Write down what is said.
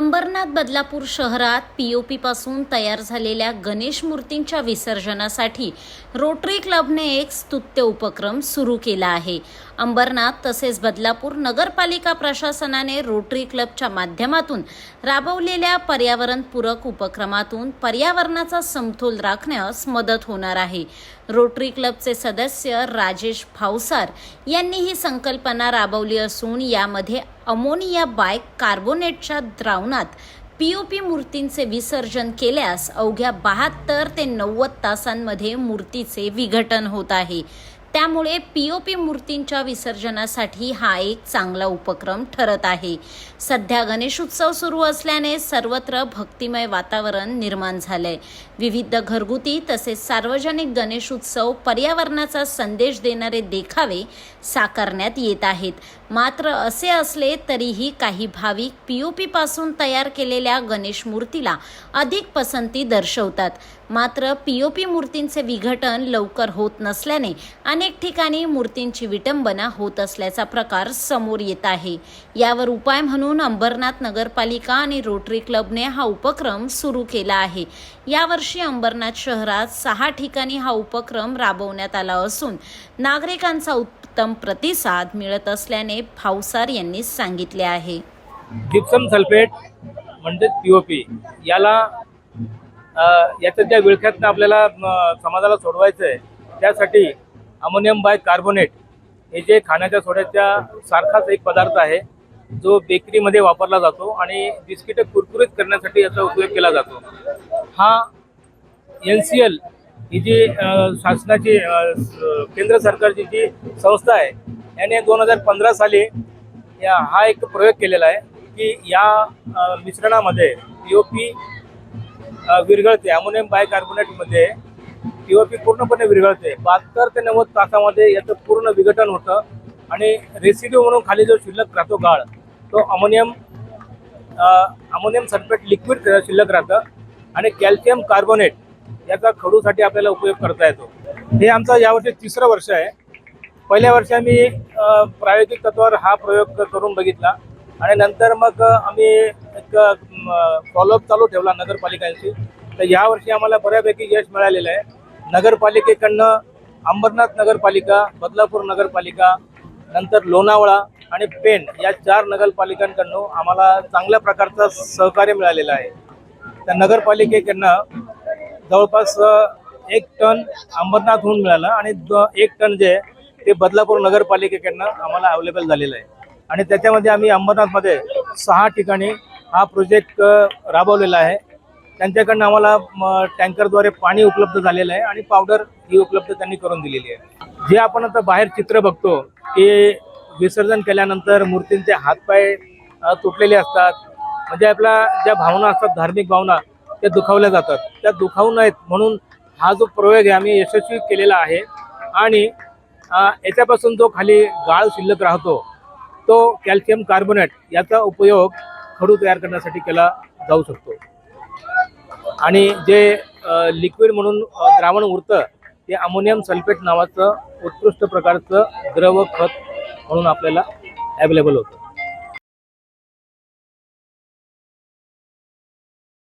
अंबरनाथ बदलापूर शहरात पीओपी पासून तयार झालेल्या गणेश मूर्तींच्या विसर्जनासाठी रोटरी क्लबने एक स्तुत्य उपक्रम सुरू केला आहे. अंबरनाथ तसेच बदलापूर नगरपालिका प्रशासनाने रोटरी क्लबच्या माध्यमातून राबवलेल्या पर्यावरणपूरक उपक्रमातून पर्यावरणाचा समतोल राखण्यास मदत होणार आहे. रोटरी क्लबचे सदस्य राजेश फावसार यांनी ही संकल्पना राबवली असून यामध्ये अमोनिया बाय कार्बोनेटच्या द्रावणात पीओपी मूर्तींचे विसर्जन केल्यास अवघ्या बहात्तर ते नव्वद तासांमध्ये मूर्तीचे विघटन होत आहे. त्यामुळे पीओपी मूर्तींच्या विसर्जनासाठी हा एक चांगला उपक्रम ठरत आहे. सध्या गणेशोत्सव सुरू असल्याने सर्वत्र भक्तिमय वातावरण निर्माण झालंय. विविध घरगुती तसेच सार्वजनिक गणेशोत्सव पर्यावरणाचा संदेश देणारे देखावे साकारण्यात येत आहेत. मात्र असे असले तरीही काही भाविक पी ओ पासून तयार केलेल्या गणेश मूर्तीला अधिक पसंती दर्शवतात. मात्र पी ओ पी मूर्तींचे विघटन लवकर होत नसल्याने अनेक ठिकाणी मूर्तींची विटंबना होत असल्याचा प्रकार समोर येत आहे. यावर उपाय म्हणून अंबरनाथ नगरपालिका आणि रोटरी क्लबने हा उपक्रम सुरू केला आहे. यावर्षी अंबरनाथ शहरात सहा ठिकाणी हा उपक्रम राबवण्यात आला असून नागरिकांचा उत्तम प्रतिसाद मिळत असल्याने भावसार यांनी सांगितले आहे. जिप्सम सल्फेट म्हणजेच पीओपी याला याच्या ज्या विळख्यातनं आपल्याला समाजाला सोडवायचं आहे त्यासाठी अमोनियम बाय कार्बोनेट हे जे खाण्याच्या सोड्याच्या सारखाच एक पदार्थ आहे जो बेकरीमध्ये वापरला जातो आणि बिस्किटं कुरकुरीत करण्यासाठी याचा उपयोग केला जातो. हा एन सी एल ही जी शासनाची केंद्र सरकारची जी संस्था आहे याने दोन हजार पंधरा साली या हा एक प्रयोग केलेला आहे की या मिश्रणामध्ये पी ओ पी विरघळते. अमोनियम बायकार्बोनेटमध्ये पी ओ पी पूर्णपणे विरघळते. बहात्तर ते नव्वद तासामध्ये याचं पूर्ण विघटन होतं आणि रेसिड्यू म्हणून खाली जो शिल्लक राहतो गाळ तो अमोनियम अमोनियम सल्फेट लिक्विड शिल्लक राहतं आणि कॅल्शियम कार्बोनेट याचा खडूसाठी आपल्याला उपयोग करता येतो. हे आमचं यावर्षी तिसरं वर्ष आहे. पहिल्या वर्षी आम्ही प्रायोगिक तत्वावर हा प्रयोग करून बघितला. आणि नंतर मग आम्ही एक फॉलोअप चालू ठेवला नगरपालिकांशी. तर यावर्षी आम्हाला बऱ्यापैकी यश मिळालेलं आहे. नगरपालिकेकडनं अंबरनाथ नगरपालिका बदलापूर नगरपालिका नंतर लोणावळा आणि पेण या चार नगरपालिकांकडनं आम्हाला चांगल्या प्रकारचं सहकार्य मिळालेलं आहे. त्या नगरपालिकेकडनं जवळपास एक टन अंबरनाथहून मिळालं आणि एक टन जे आहे ते बदलापूर नगरपालिकेकडनं आम्हाला अवेलेबल झालेलं आहे. आणि त्याच्यामध्ये आम्ही अंबरनाथमध्ये सहा ठिकाणी हा प्रोजेक्ट राबवलेला आहे. त्यांच्याकडनं आम्हाला टँकरद्वारे पाणी उपलब्ध झालेलं आहे आणि पावडर ही उपलब्ध त्यांनी करून दिलेली आहे. जे आपण आता बाहेर चित्र बघतो की विसर्जन केल्यानंतर मूर्तींचे हातपाय तुटलेले असतात. म्हणजे आपल्या ज्या भावना असतात धार्मिक भावना त्या दुखावल्या जातात. त्या दुखावू नयेत म्हणून हा जो प्रयोग आहे आम्ही यशस्वी केलेला आहे. आणि याच्यापासून जो खाली गाळ शिल्लक राहतो तो कॅल्शियम कार्बोनेट याचा उपयोग खडू तयार करण्यासाठी केला जाऊ शकतो. आणि जे लिक्विड म्हणून द्रावण उरतं ते अमोनियम सल्फेट नावाचं उत्कृष्ट प्रकारचं द्रव खत म्हणून आपल्याला अवेलेबल होतं.